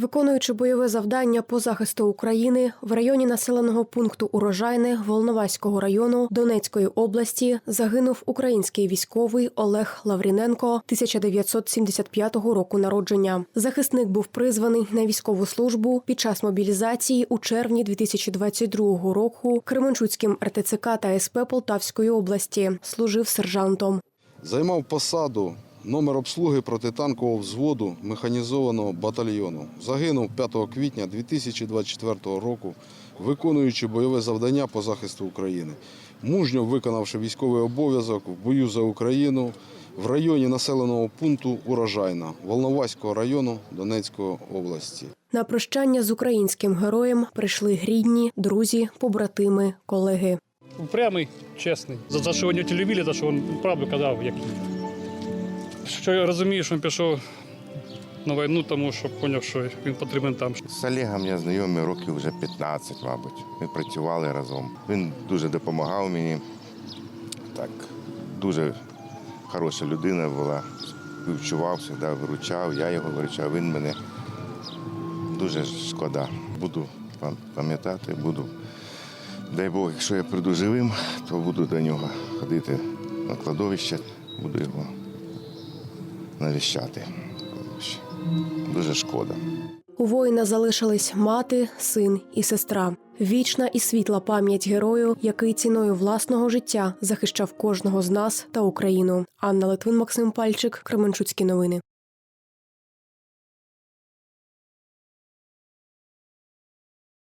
Виконуючи бойове завдання по захисту України в районі населеного пункту Урожайне Волноваського району Донецької області загинув український військовий Олег Лавріненко 1975 року народження. Захисник був призваний на військову службу під час мобілізації у червні 2022 року Кременчуцьким РТЦК та СП Полтавської області. Служив сержантом. Займав посаду номер обслуги протитанкового взводу механізованого батальйону. Загинув 5 квітня 2024 року, виконуючи бойове завдання по захисту України. Мужньо виконавши військовий обов'язок в бою за Україну в районі населеного пункту Урожайна Волноваського району Донецької області. На прощання з українським героєм прийшли рідні, друзі, побратими, колеги. Упрямий, чесний. За те, що вони його любили, за що він правду казав, як є. Що я розумію, що він пішов на війну, тому що зрозумів, що він потрібен там. З Олегом я знайомий років вже 15, мабуть. Ми працювали разом. Він дуже допомагав мені. Так, дуже хороша людина була. Співчував, завжди виручав, я його виручав, він мене дуже шкода. Буду пам'ятати, буду. Дай Бог, якщо я прийду живим, то буду до нього ходити на кладовище, буду його навіщати. Дуже шкода. У воїна залишились мати, син і сестра. Вічна і світла пам'ять герою, який ціною власного життя захищав кожного з нас та Україну. Анна Литвин, Максим Пальчик, Кременчуцькі новини.